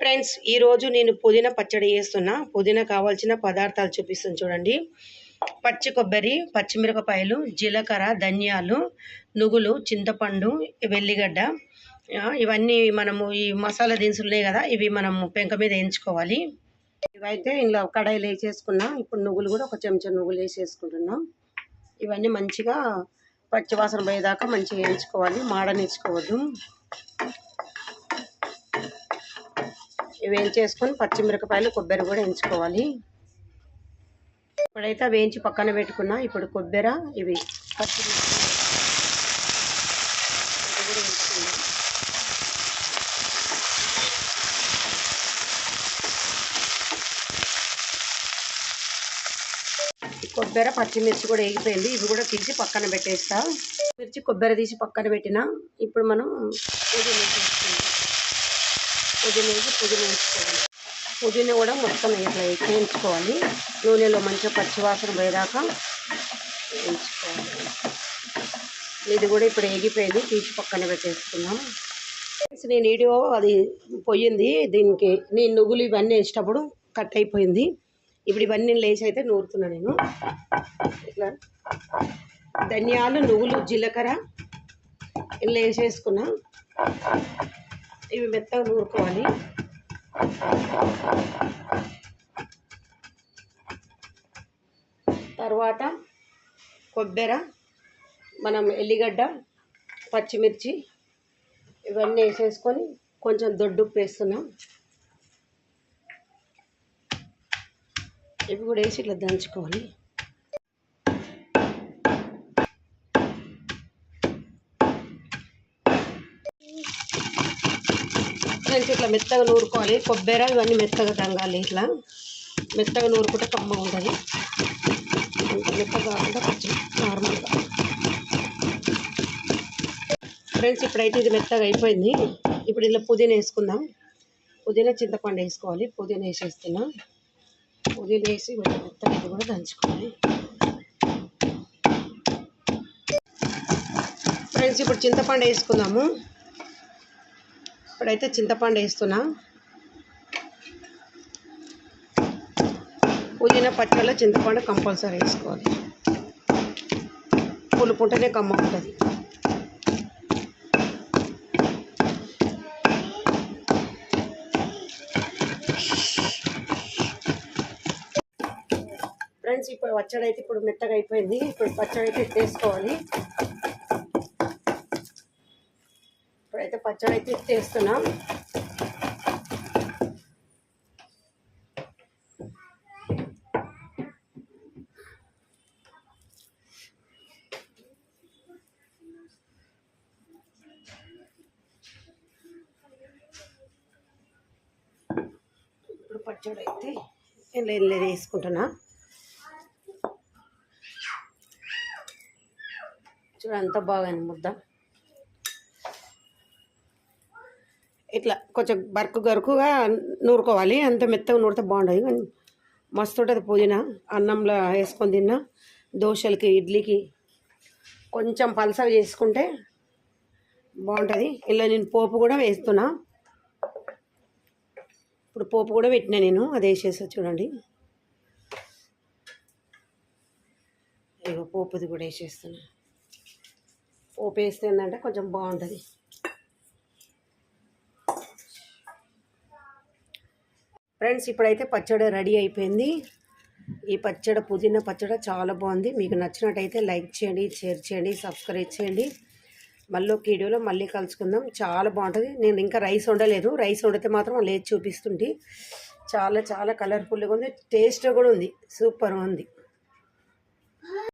Friends ఈరోజు నేను పుదీనా పచ్చడి చేస్తున్నా. పుదీనా కావాల్సిన పదార్థాలు చూపిస్తాను చూడండి. పచ్చి కొబ్బరి పచ్చిమిరపకాయలు జీలకర్ర ధనియాలు నువ్వులు చింతపండు వెల్లిగడ్డ. ఇవన్నీ మనము ఈ మసాలా దినుసులు ఉన్నాయి కదా ఇవి మనము పెంక మీద వేయించుకోవాలి. ఇవైతే ఇందులో కడాయిలు వేసేసుకున్నా. ఇప్పుడు నువ్వులు కూడా ఒక చెంచా నువ్వులు వేసేసుకుంటున్నాం. ఇవన్నీ మంచిగా పచ్చివాసన పోయేదాకా మంచిగా వేయించుకోవాలి. మాడనిచ్చుకోవద్దు. వేయించేసుకొని పచ్చిమిరపకాయలు కొబ్బరి కూడా వేయించుకోవాలి. ఇప్పుడైతే వేయించి పక్కన పెట్టుకున్నా. ఇప్పుడు కొబ్బరి ఇవి పచ్చిమిరపకాయలు కొబ్బరి పచ్చిమిర్చి కూడా వేగిపోయింది. ఇవి కూడా తీసి పక్కన పెట్టేస్తా. మిర్చి కొబ్బరి తీసి పక్కన పెట్టిన. ఇప్పుడు మనం పూజ పుదీనా వేసి పుదీనా వేసుకోవాలి. పుదీనా కూడా మొత్తం ఇట్లా వేయించుకోవాలి. నూనెలో మంచిగా పచ్చివాసన పోయేదాకా వేయించుకోవాలి. ఇది కూడా ఇప్పుడు వేగిపోయింది. తీసి పక్కన పెట్టేసుకున్నాం నేను వీడియో అది పోయింది. దీనికి నేను నువ్వులు ఇవన్నీ వేసేటప్పుడు కట్ అయిపోయింది. ఇప్పుడు ఇవన్నీ లేచి అయితే నూరుతున్నా నేను. ఇట్లా ధనియాలు నువ్వులు జీలకర్ర ఇలా వేసేసుకున్నా. ఇవి మెత్తగా నూరుకోవాలి. తర్వాత కొబ్బెర మనం ఎల్లిగడ్డ పచ్చిమిర్చి ఇవన్నీ వేసేసుకొని కొంచెం దొడ్డుప్పు వేస్తున్నాం. ఇవి కూడా వేసి ఇట్లా దంచుకోవాలి. ఫ్రెండ్స్ ఇట్లా మెత్తగా నూరుకోవాలి. కొబ్బరి ఇవన్నీ మెత్తగా దంగాలి ఇట్లా. మెత్తగా నూరుకుంటే కమ్మ ఉంటుంది. అంత మెత్తగా కాకుండా కొంచెం నార్మల్గా. ఫ్రెండ్స్ ఇప్పుడైతే ఇది మెత్తగా అయిపోయింది. ఇప్పుడు ఇలా పుదీనా వేసుకుందాం. పుదీనా చింతపండు వేసుకోవాలి. పుదీనా వేసేస్తున్నా. పుదీనా వేసి మెత్తగా ఇది కూడా దంచుకోవాలి. ఫ్రెండ్స్ ఇప్పుడు చింతపండు వేసుకుందాము. ఇప్పుడైతే చింతపండు వేస్తున్నా. పుదీనా పచ్చడిలో చింతపండు కంపల్సరీ వేసుకోవాలి. పులుపు ఉంటేనే కమ్మ ఉంటుంది ఫ్రెండ్స్ ఇప్పుడు పచ్చడి అయితే ఇప్పుడు మెత్తగా అయిపోయింది. ఇప్పుడు పచ్చడి అయితే వేసుకోవాలి ఇప్పుడైతే పచ్చడి అయితే చేస్తున్నాం. ఇప్పుడు పచ్చడి అయితే నేను లేదు వేసుకుంటున్నా. చూడంత బాగా బాగాంది ముద్ద. ఇట్లా కొంచెం బరుకు గరుకుగా నూరుకోవాలి. అంత మెత్తగా నూరితే బాగుంటుంది కానీ మస్తు ఉంటుంది పుదీనా. అన్నంలో వేసుకొని తిన్నా. దోశలకి ఇడ్లీకి కొంచెం పలసగా చేసుకుంటే బాగుంటుంది. ఇలా నేను పోపు కూడా వేస్తున్నా. ఇప్పుడు పోపు కూడా పెట్టినా నేను. అది వేసేసా చూడండి. ఇక పోపుది కూడా వేసేస్తున్నా. పోపు వేస్తే ఏంటంటే కొంచెం బాగుంటుంది. ఫ్రెండ్స్ ఇప్పుడైతే పచ్చడి రెడీ అయిపోయింది. ఈ పచ్చడి పుదీనా పచ్చడి చాలా బాగుంది. మీకు నచ్చినట్టయితే లైక్ చేయండి షేర్ చేయండి సబ్స్క్రైబ్ చేయండి. మళ్ళీ ఒక వీడియోలో మళ్ళీ కలుసుకుందాం. చాలా బాగుంటుంది. నేను ఇంకా రైస్ వండలేదు. రైస్ వండితే మాత్రం లేదు చూపిస్తుంటే. చాలా చాలా కలర్ఫుల్గా ఉంది. టేస్ట్ కూడా ఉంది. సూపర్ ఉంది.